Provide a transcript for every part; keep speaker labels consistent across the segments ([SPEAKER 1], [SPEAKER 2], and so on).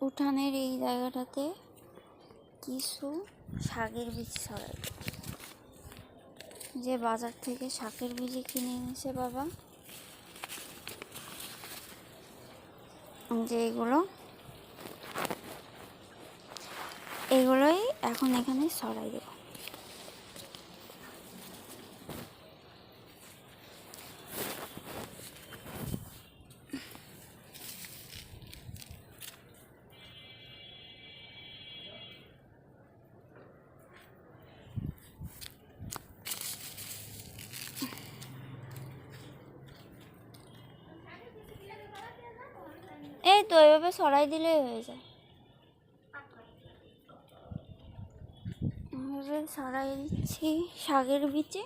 [SPEAKER 1] উঠানের এই জায়গাটাতে কিছু শাকের বীজ ছড়াই যে বাজার থেকে শাকের বীজ কিনে এনেছে বাবা। যে এগুলো, এগুলোই এখন এখানে ছড়াই দেবো এই তো এভাবে ছড়াই দিলেই হয়ে যায়। ছড়াই দিচ্ছি শাকের বিচে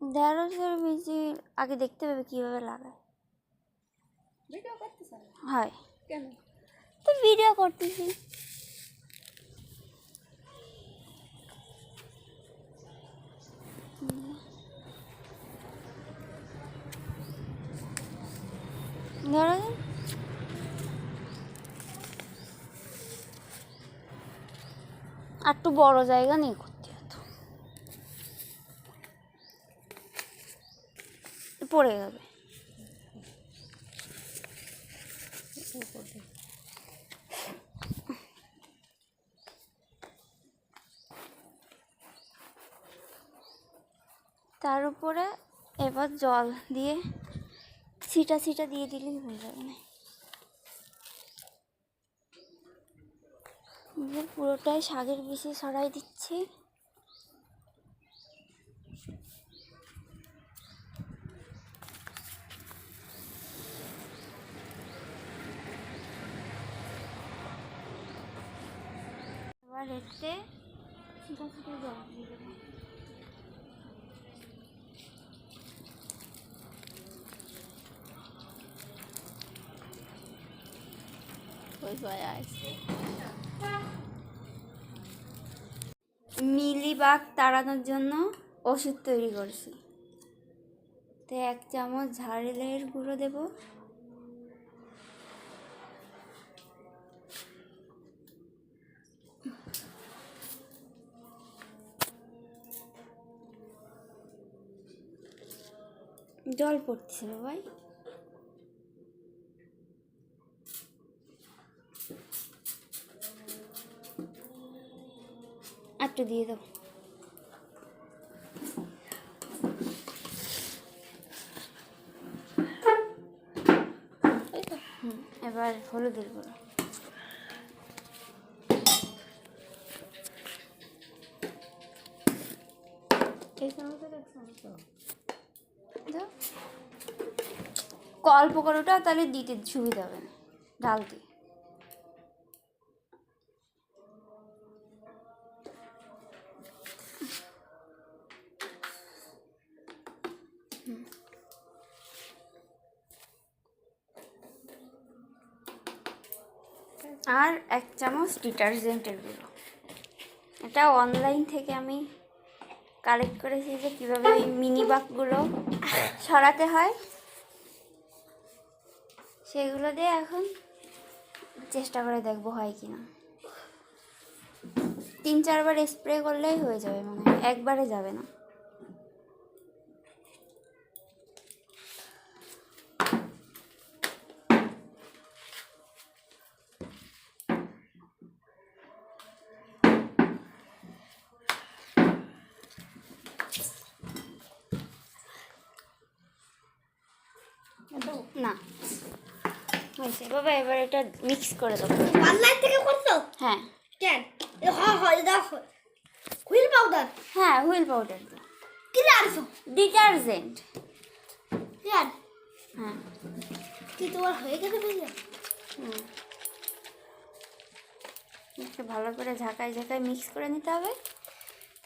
[SPEAKER 1] ঢেঁড়সের বীজে আগে দেখতে পাবে কীভাবে লাগায়। হয়।
[SPEAKER 2] কেন?
[SPEAKER 1] তো ভিডিও করতেছি। ধরো। একটু বড় জায়গা নেই করতে হতো পড়ে যাবে। তার উপরে এবার জল দিয়ে ছিটা সিটা দিয়ে দিলেই হয়ে যাবে না। পুরোটাই শাকের বেশি সরাই দিচ্ছি। এবার এতে ছিটা ছিটা জল দিয়ে দেবো
[SPEAKER 2] ওই ভয় আছে
[SPEAKER 1] মিলিবাগ তাড়ানোর জন্য ওষুধ তৈরি করছি। তো এক চামচ ঝাড়েলের গুঁড়ো দেব। জল পড়তেছে বাবাই একটু দিয়ে
[SPEAKER 2] তো
[SPEAKER 1] এবার হলুদের গুঁড়ো। অল্প করে ওটা তাহলে দিতে সুবিধা হবে না। ঢালতে আর এক চামচ ডিটারজেন্টের গুঁড়ো। এটা অনলাইন থেকে আমি কালেক্ট করেছি যে কীভাবে ওই মিনি বাকগুলো সরাতে হয়। সেগুলো দিয়ে এখন চেষ্টা করে দেখব হয় কি না তিন চারবার স্প্রে করলেই হয়ে যাবে মানে একবারে যাবে না। না। হয়েছে। বাবা এবার এটা মিক্স করে দেবো
[SPEAKER 3] অনলাইন থেকে করছ?
[SPEAKER 1] হ্যাঁ।
[SPEAKER 3] কেন? হয় হয় হুইল পাউডার
[SPEAKER 1] হ্যাঁ হুইল পাউডার
[SPEAKER 3] কি লাগছো
[SPEAKER 1] ডিটারজেন্ট।
[SPEAKER 3] কেন?
[SPEAKER 1] হ্যাঁ।
[SPEAKER 3] কি তোমার হয়ে গেছে বুঝলে?
[SPEAKER 1] হুম। একটু ভালো করে ঝাঁকায় ঝাঁকায় মিক্স করে নিতে হবে।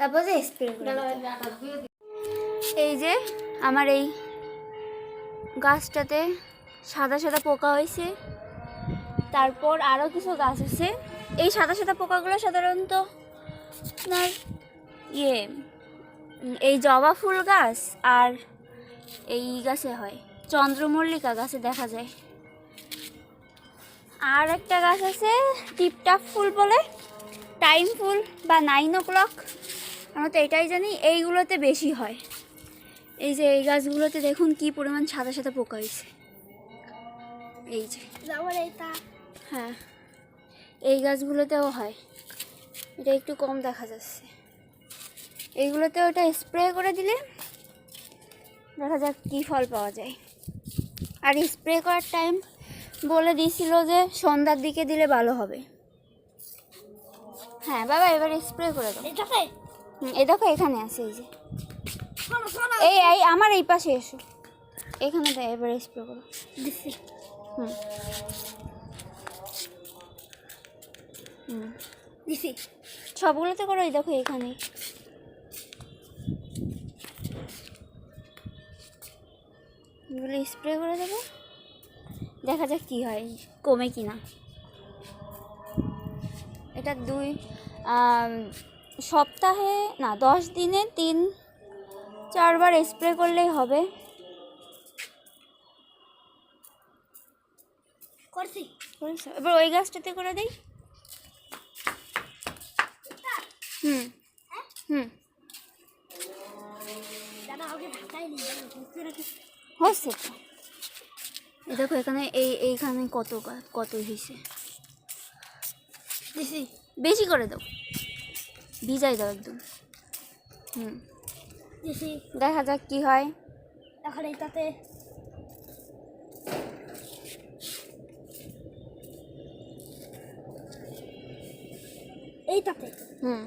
[SPEAKER 1] তারপর যে স্প্রে করে এই যে আমার এই গাছটাতে সাদা সাদা পোকা হয়েছে। তারপর আরও কিছু গাছ আছে। এই সাদা সাদা পোকাগুলো সাধারণত আপনার ইয়ে এই জবা ফুল গাছ আর এই গাছে হয়। চন্দ্রমল্লিকা গাছে দেখা যায়। আর একটা গাছ আছে, টিপটাপ ফুল বলে। টাইম ফুল বা নাইন ও ক্লক। আমরা তো এটাই জানি, এইগুলোতে বেশি হয়। এই যে এই গাছগুলোতে দেখুন কি পরিমাণ সাদা সাদা পোকা হয়েছে। এই যে। হ্যাঁ। এই গাছগুলোতেও হয়। এটা একটু কম দেখা যাচ্ছে। এইগুলোতে ওটা স্প্রে করে দিলে দেখা যাক কী ফল পাওয়া যায়। আর স্প্রে করার টাইম বলে দিয়েছিল যে সন্ধ্যার দিকে দিলে ভালো হবে। হ্যাঁ বাবা এবার স্প্রে করে দাও। হুম, এই দেখো এখানে আছে এই যে। এই এই আমার এই পাশে এসো। এখানে দেয় এবার স্প্রে করো। হুম। হুম।
[SPEAKER 3] দিছি।
[SPEAKER 1] সবগুলোতে করো এই দেখো এখানে। এগুলো স্প্রে করে দেবো। দেখা যাক কী হয় কমে কি না এটা দুই সপ্তাহে না দশ দিনে তিন চারবার স্প্রে করলেই হবে? এবার ওই গাছটাতে করে দিই। হুম। হুম।
[SPEAKER 3] বুঝতে রাখি
[SPEAKER 1] হচ্ছে দেখো এখানে এই এইখানে কত কত
[SPEAKER 3] দিছি।
[SPEAKER 1] বেশি করে দাও। ভিজাই দাও একদম। হুম। দেখা। যাক কি হয়।
[SPEAKER 3] এখন এইটাতে এইটাতে।
[SPEAKER 1] হুম।